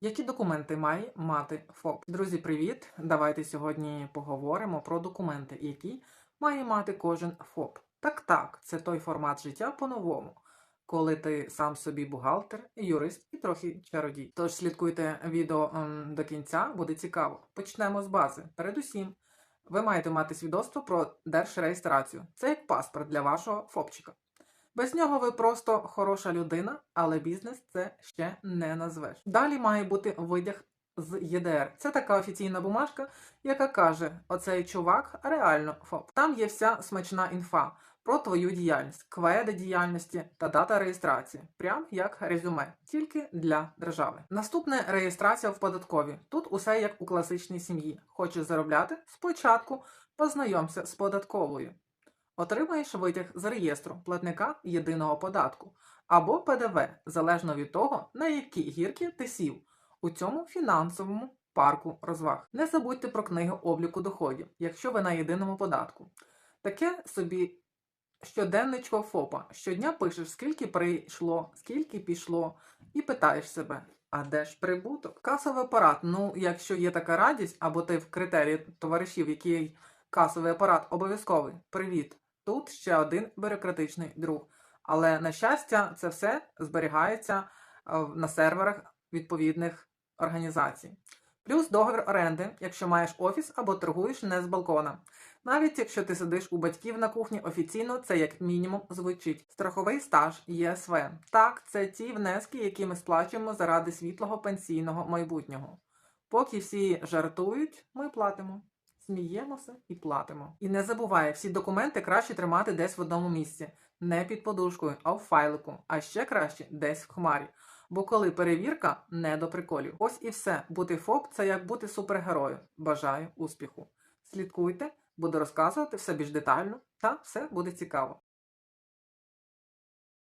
Які документи має мати ФОП? Друзі, привіт! Давайте сьогодні поговоримо про документи, які має мати кожен ФОП. Так, так, це той формат життя по-новому, коли ти сам собі бухгалтер, юрист і трохи чародій. Тож слідкуйте відео ем, до кінця, буде цікаво. Почнемо з бази. Передусім, ви маєте мати свідоцтво про держреєстрацію. Це як паспорт для вашого ФОПчика. Без нього ви просто хороша людина, але бізнес це ще не назвеш. Далі має бути витяг з ЄДР. Це така офіційна бумажка, яка каже: оцей чувак реально ФОП. Там є вся смачна інфа про твою діяльність, кведи діяльності та дата реєстрації, прям як резюме, тільки для держави. Наступне реєстрація в податковій. Тут усе як у класичній сім'ї. Хочеш заробляти? Спочатку познайомся з податковою. Отримаєш витяг з реєстру платника єдиного податку або ПДВ, залежно від того, на які гірки ти сів у цьому фінансовому парку розваг. Не забудьте про книгу обліку доходів, якщо ви на єдиному податку. Таке собі щоденничко ФОПа. Щодня пишеш, скільки прийшло, скільки пішло, і питаєш себе. А де ж прибуток? Касовий апарат. Ну, якщо є така радість, або ти в критерії товаришів, який касовий апарат обов'язковий. Привіт! Тут ще один бюрократичний друг. Але на щастя, це все зберігається е, на серверах відповідних організацій. Плюс договір оренди, якщо маєш офіс або торгуєш не з балкона. Навіть якщо ти сидиш у батьків на кухні, офіційно це як мінімум звучить. Страховий стаж ЄСВ. Так, це ті внески, які ми сплачуємо заради світлого пенсійного майбутнього. Поки всі жартують, ми платимо. Сміємося і платимо. І не забувай, всі документи краще тримати десь в одному місці, не під подушкою, а в файлику, а ще краще десь в хмарі. Бо коли перевірка, не до приколів. Ось і все. Бути ФОП це як бути супергероєм. Бажаю успіху. Слідкуйте, буду розказувати все більш детально, та все буде цікаво.